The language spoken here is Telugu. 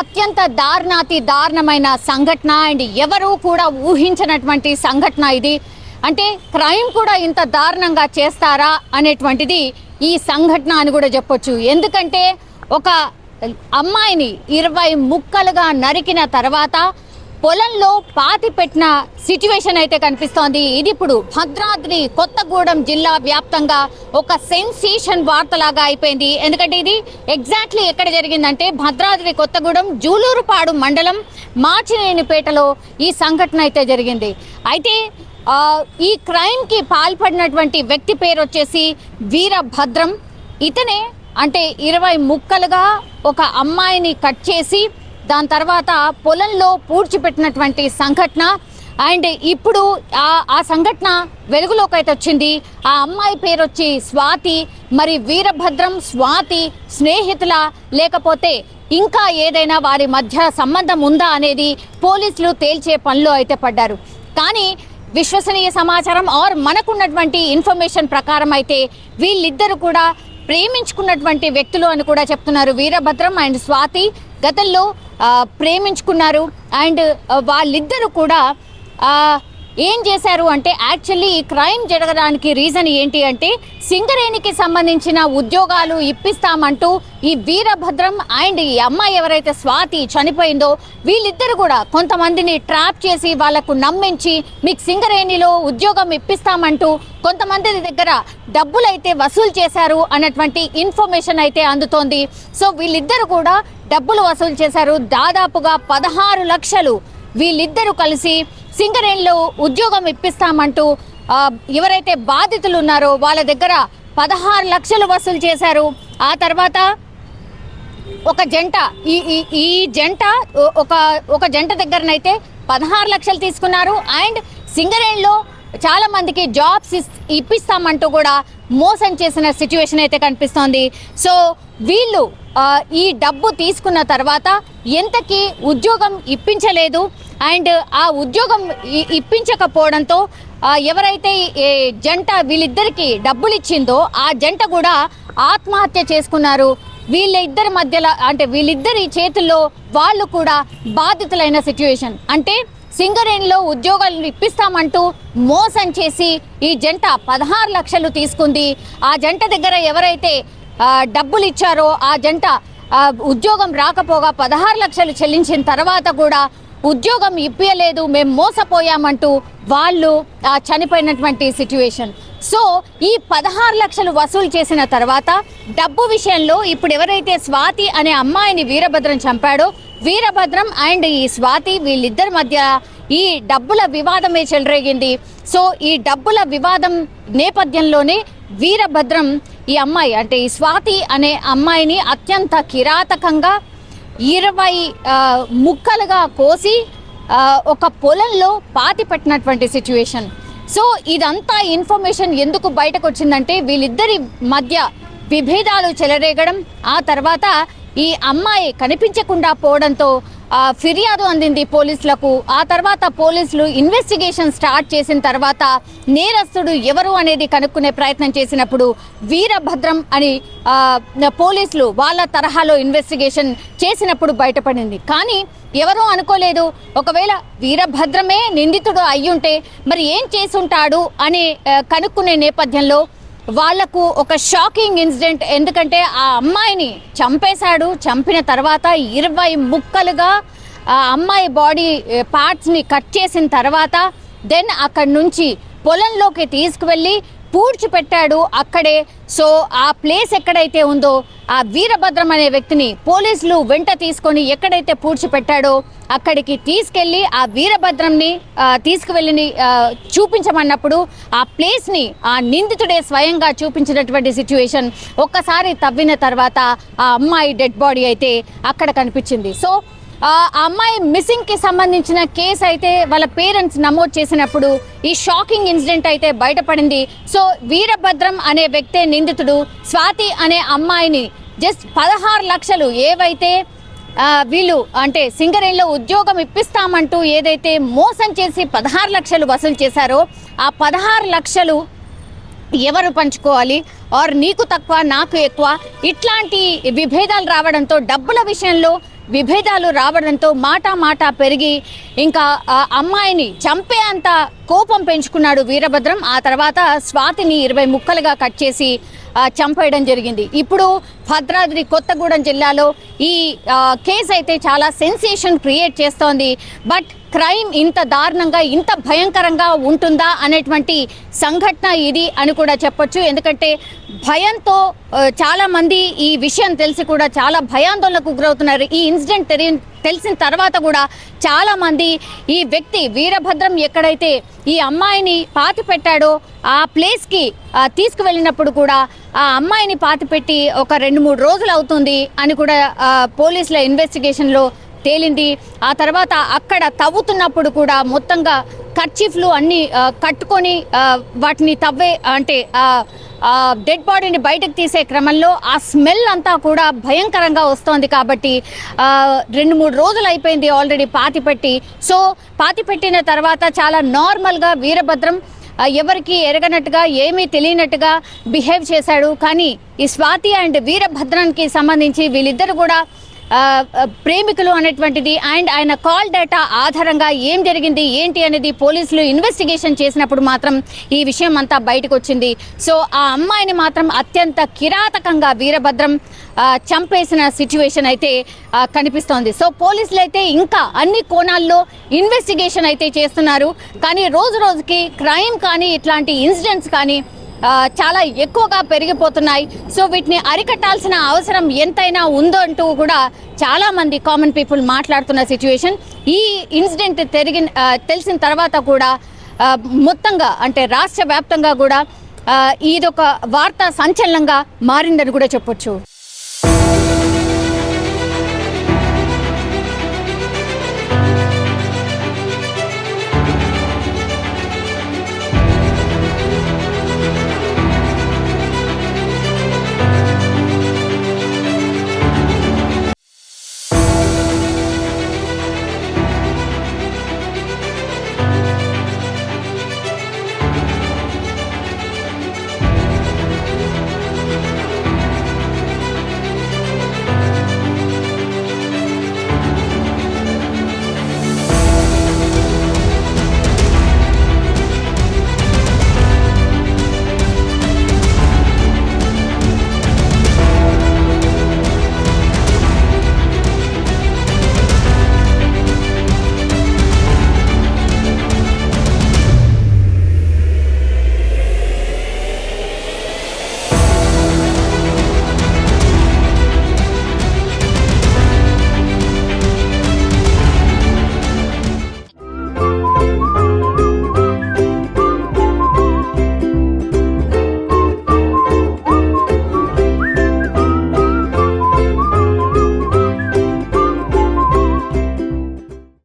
అత్యంత దారుణాతి దారుణమైన సంఘటన. అండ్ ఎవరు కూడా ఊహించినటువంటి సంఘటన ఇది. అంటే క్రైమ్ కూడా ఇంత దారుణంగా చేస్తారా అనేటువంటిది ఈ సంఘటన అని కూడా చెప్పొచ్చు. ఎందుకంటే ఒక అమ్మాయిని ఇరవై ముక్కలుగా నరికిన తర్వాత పొలంలో పాతి పెట్టిన సిచ్యువేషన్ అయితే కనిపిస్తోంది. ఇది ఇప్పుడు భద్రాద్రి కొత్తగూడెం జిల్లా వ్యాప్తంగా ఒక సెన్సేషన్ వార్తలాగా అయిపోయింది. ఎందుకంటే ఇది ఎగ్జాక్ట్లీ ఎక్కడ జరిగిందంటే భద్రాద్రి కొత్తగూడెం జూలూరుపాడు మండలం మార్చినేనిపేటలో ఈ సంఘటన అయితే జరిగింది. అయితే ఈ క్రైమ్కి పాల్పడినటువంటి వ్యక్తి పేరు వచ్చేసి వీరభద్రం. ఇతనే అంటే ఇరవై ముక్కలుగా ఒక అమ్మాయిని కట్ చేసి దాని తర్వాత పొలంలో పూడ్చిపెట్టినటువంటి సంఘటన. అండ్ ఇప్పుడు ఆ సంఘటన వెలుగులోకి అయితే వచ్చింది. ఆ అమ్మాయి పేరు వచ్చి స్వాతి మరి వీరభద్రం స్వాతి స్నేహితుల లేకపోతే ఇంకా ఏదైనా వారి మధ్య సంబంధం ఉందా అనేది పోలీసులు తేల్చే పనిలో అయితే పడ్డారు. కానీ విశ్వసనీయ సమాచారం ఆర్ మనకున్నటువంటి ఇన్ఫర్మేషన్ ప్రకారం అయితే వీళ్ళిద్దరు కూడా ప్రేమించుకున్నటువంటి వ్యక్తులు అని కూడా చెప్తున్నారు వీరభద్రం అండ్ స్వాతి. గతంలో ప్రేమించుకున్నారు. అండ్ వాళ్ళిద్దరూ కూడా ఏం చేశారు అంటే యాక్చువల్లీ ఈ క్రైమ్ జరగడానికి రీజన్ ఏంటి అంటే సింగరేణికి సంబంధించిన ఉద్యోగాలు ఇప్పిస్తామంటూ ఈ వీరభద్రం అండ్ ఈ అమ్మాయి ఎవరైతే స్వాతి చనిపోయిందో వీళ్ళిద్దరు కూడా కొంతమందిని ట్రాప్ చేసి వాళ్ళకు నమ్మించి మీకు సింగరేణిలో ఉద్యోగం ఇప్పిస్తామంటూ కొంతమంది దగ్గర డబ్బులైతే వసూలు చేశారు అన్నటువంటి ఇన్ఫర్మేషన్ అయితే అందుతోంది. సో వీళ్ళిద్దరు కూడా డబ్బులు వసూలు చేశారు. దాదాపుగా పదహారు లక్షలు వీళ్ళిద్దరూ కలిసి సింగరేణిలో ఉద్యోగం ఇప్పిస్తామంటూ ఎవరైతే బాధితులు ఉన్నారో వాళ్ళ దగ్గర పదహారు లక్షలు వసూలు చేశారు. ఆ తర్వాత ఒక జంట ఈ ఈ ఈ జంట ఒక ఒక జంట దగ్గరనైతే పదహారు లక్షలు తీసుకున్నారు. అండ్ సింగరేణిలో చాలా మందికి జాబ్స్ ఇప్పిస్తామంటూ కూడా మోసం చేసిన సిచ్యువేషన్ అయితే కనిపిస్తోంది. సో వీళ్ళు ఈ డబ్బు తీసుకున్న తర్వాత ఎంతకీ ఉద్యోగం ఇప్పించలేదు. అండ్ ఆ ఉద్యోగం ఇప్పించకపోవడంతో ఎవరైతే జంట వీళ్ళిద్దరికి డబ్బులు ఇచ్చిందో ఆ జంట కూడా ఆత్మహత్య చేసుకున్నారు. వీళ్ళిద్దరి మధ్యలో అంటే వీళ్ళిద్దరి చేతుల్లో వాళ్ళు కూడా బాధితులైన సిచ్యువేషన్ అంటే సింగరేణిలో ఉద్యోగాలు ఇప్పిస్తామంటూ మోసం చేసి ఈ జంట పదహారు లక్షలు తీసుకుంది. ఆ జంట దగ్గర ఎవరైతే డబ్బులు ఇచ్చారో ఆ జంట ఉద్యోగం రాకపోగా పదహారు లక్షలు చెల్లించిన తర్వాత కూడా ఉద్యోగం ఇప్పించలేదు మేము మోసపోయామంటూ వాళ్ళు చనిపోయినటువంటి సిచ్యువేషన్ సో ఈ పదహారు లక్షలు వసూలు చేసిన తర్వాత డబ్బు విషయంలో ఇప్పుడు ఎవరైతే స్వాతి అనే అమ్మాయిని వీరభద్రం చంపాడో వీరభద్రం అండ్ ఈ స్వాతి వీళ్ళిద్దరి మధ్య ఈ డబ్బుల వివాదమే చెలరేగింది. సో ఈ డబ్బుల వివాదం నేపథ్యంలోనే వీరభద్రం ఈ అమ్మాయి అంటే ఈ స్వాతి అనే అమ్మాయిని అత్యంత కిరాతకంగా ఇరవై ముక్కలుగా కోసి ఒక పొలంలో పాతి పెట్టినటువంటి సిచ్యువేషన్. సో ఇదంతా ఇన్ఫర్మేషన్ ఎందుకు బయటకు వచ్చిందంటే వీళ్ళిద్దరి మధ్య విభేదాలు చెలరేగడం ఆ తర్వాత ఈ అమ్మాయి కనిపించకుండా పోవడంతో ఫిర్యాదు అందింది పోలీసులకు. ఆ తర్వాత పోలీసులు ఇన్వెస్టిగేషన్ స్టార్ట్ చేసిన తర్వాత నేరస్తుడు ఎవరు అనేది కనుక్కునే ప్రయత్నం చేసినప్పుడు వీరభద్రం అని పోలీసులు వాళ్ళ తరహాలో ఇన్వెస్టిగేషన్ చేసినప్పుడు బయటపడింది. కానీ ఎవరూ అనుకోలేదు. ఒకవేళ వీరభద్రమే నిందితుడు అయ్యుంటే మరి ఏం చేసుంటాడు అని కనుక్కునే నేపథ్యంలో వాళ్ళకు ఒక షాకింగ్ ఇన్సిడెంట్. ఎందుకంటే ఆ అమ్మాయిని చంపేశాడు. చంపిన తర్వాత ఇరవై ముక్కలుగా ఆ అమ్మాయి బాడీ పార్ట్స్ని కట్ చేసిన తర్వాత దెన్ అక్కడి నుంచి పొలంలోకి తీసుకువెళ్ళి పూడ్చిపెట్టాడు అక్కడే. సో ఆ ప్లేస్ ఎక్కడైతే ఉందో ఆ వీరభద్రం అనే వ్యక్తిని పోలీసులు వెంట తీసుకొని ఎక్కడైతే పూడ్చిపెట్టాడో అక్కడికి తీసుకెళ్ళి ఆ వీరభద్రంని తీసుకువెళ్ళి చూపించమన్నప్పుడు ఆ ప్లేస్ని ఆ నిందితుడే స్వయంగా చూపించినటువంటి సిచ్యువేషన్ ఒక్కసారి తవ్విన తర్వాత ఆ అమ్మాయి డెడ్ బాడీ అయితే అక్కడ కనిపించింది. సో ఆ అమ్మాయి మిస్సింగ్కి సంబంధించిన కేసు అయితే వాళ్ళ పేరెంట్స్ నమోదు చేసినప్పుడు ఈ షాకింగ్ ఇన్సిడెంట్ అయితే బయటపడింది. సో వీరభద్రం అనే వ్యక్తే నిందితుడు స్వాతి అనే అమ్మాయిని జస్ట్ పదహారు లక్షలు ఏవైతే వీళ్ళు అంటే సింగరేణిలో ఉద్యోగం ఇప్పిస్తామంటూ ఏదైతే మోసం చేసి పదహారు లక్షలు వసూలు చేశారో ఆ పదహారు లక్షలు ఎవరు పంచుకోవాలి? ఆర్ నీకు తక్కువ నాకు ఎక్కువ? ఇట్లాంటి విభేదాలు రావడంతో డబ్బుల విషయంలో విభేదాలు రావడంతో మాట మాట పెరిగి ఇంకా అమ్మాయిని చంపే అంత కోపం పెంచుకున్నాడు వీరభద్రం. ఆ తర్వాత స్వాతిని ఇరవై ముక్కలుగా కట్ చేసి చంపేయడం జరిగింది. ఇప్పుడు భద్రాద్రి కొత్తగూడెం జిల్లాలో ఈ కేసు అయితే చాలా సెన్సేషన్ క్రియేట్ చేస్తోంది. బట్ క్రైమ్ ఇంత దారుణంగా ఇంత భయంకరంగా ఉంటుందా అనేటువంటి సంఘటన ఇది అని కూడా చెప్పొచ్చు. ఎందుకంటే భయంతో చాలామంది ఈ విషయం తెలిసి కూడా చాలా భయాందోళనకు గురవుతున్నారు. ఈ ఇన్సిడెంట్ తెరి తెలిసిన తర్వాత కూడా చాలామంది ఈ వ్యక్తి వీరభద్రం ఎక్కడైతే ఈ అమ్మాయిని పాతి పెట్టాడో ఆ ప్లేస్కి తీసుకువెళ్ళినప్పుడు కూడా ఆ అమ్మాయిని పాతి పెట్టి ఒక రెండు మూడు రోజులు అవుతుంది అని కూడా పోలీసుల ఇన్వెస్టిగేషన్లో తేలింది. ఆ తర్వాత అక్కడ తవ్వుతున్నప్పుడు కూడా మొత్తంగా కర్చీఫ్లు అన్ని కట్టుకొని వాటిని తవ్వే అంటే డెడ్ బాడీని బయటకు తీసే క్రమంలో ఆ స్మెల్ అంతా కూడా భయంకరంగా వస్తోంది కాబట్టి రెండు మూడు రోజులు అయిపోయింది ఆల్రెడీ పాతి పెట్టి. సో పాతి పెట్టిన తర్వాత చాలా నార్మల్గా వీరభద్రం ఎవరికి ఎరగనట్టుగా ఏమీ తెలియనట్టుగా బిహేవ్ చేశాడు. కానీ ఈ స్వాతి అండ్ వీరభద్రానికి సంబంధించి వీళ్ళిద్దరు కూడా ప్రేమికులు అనేటువంటిది అండ్ ఆయన కాల్ డేటా ఆధారంగా ఏం జరిగింది ఏంటి అనేది పోలీసులు ఇన్వెస్టిగేషన్ చేసినప్పుడు మాత్రం ఈ విషయం అంతా బయటకు వచ్చింది. సో ఆ అమ్మాయిని మాత్రం అత్యంత కిరాతకంగా వీరభద్రం చంపేసిన సిచ్యువేషన్ అయితే కనిపిస్తోంది. సో పోలీసులు అయితే ఇంకా అన్ని కోణాల్లో ఇన్వెస్టిగేషన్ అయితే చేస్తున్నారు. కానీ రోజు రోజుకి క్రైమ్ కానీ ఇట్లాంటి ఇన్సిడెంట్స్ కానీ చాలా ఎక్కువగా పెరిగిపోతున్నాయి. సో వీటిని అరికట్టాల్సిన అవసరం ఎంతైనా ఉందో అంటూ కూడా చాలా మంది కామన్ పీపుల్ మాట్లాడుతున్న సిచ్యువేషన్ ఈ ఇన్సిడెంట్ తిరిగి తెలిసిన తర్వాత కూడా మొత్తంగా అంటే రాష్ట్ర వ్యాప్తంగా కూడా ఇదొక వార్తా సంచలనంగా మారిందని కూడా చెప్పొచ్చు.